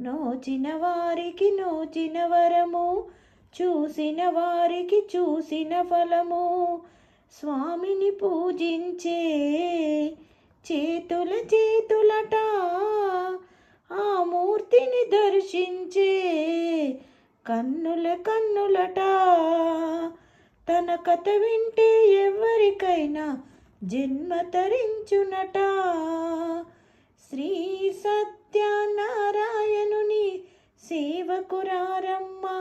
నోచిన వారికి నోచిన వరము చూసిన వారికి చూసిన ఫలము. స్వామిని పూజించే చేతుల చేతులట ఆ మూర్తిని దర్శించే కన్నుల కన్నులట. తన కథ వింటే ఎవరికైనా జన్మ తరించునట. శ్రీ సత్యనారాయణుని సేవకురారమ్మా.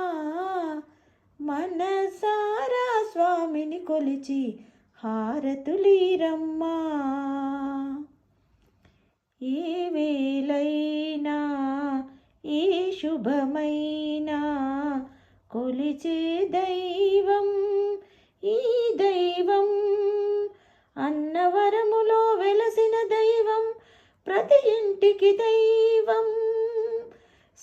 మనసారా స్వామిని కొలిచి హారతులీరమ్మా. ఏ వేలైనా ఏ శుభమైనా కొలిచే దైవం ఈ దైవం అన్నవర ప్రతి ఇంటికి దైవం.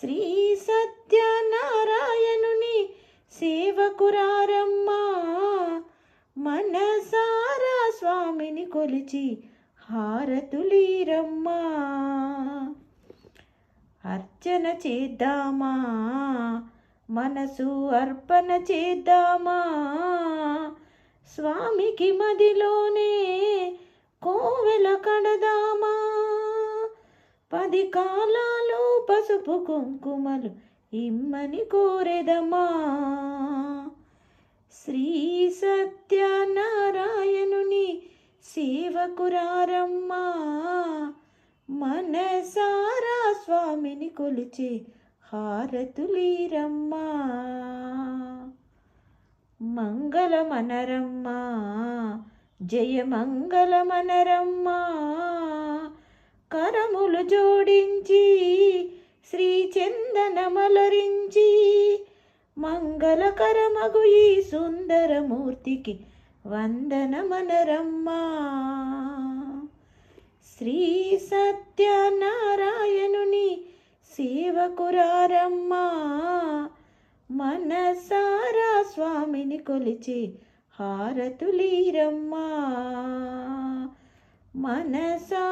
శ్రీ సత్యనారాయణుని సేవకురారమ్మా. మనసారా స్వామిని కొలిచి హారతులీరమ్మా. అర్చన చేద్దామా? మనసు అర్పణ చేద్దామా? స్వామికి మదిలోనే పది కాలాలు పసుపు కుంకుమలు ఇమ్మని కోరెదమా శ్రీ సత్యనారాయణుని సేవకురారమ్మా. మనసారా స్వామిని కొలిచే హారతులీరమ్మా. మంగళమనరమ్మా. జయ మంగళమనరమ్మా కరములు జోడించి శ్రీ చందనమలరించి మంగళకరమగు ఈ సుందరమూర్తికి వందనమనరమ్మా. శ్రీ సత్యనారాయణుని సేవకురారమ్మా మనసారా స్వామిని కొలిచి హారతులీరమ్మా. మనసా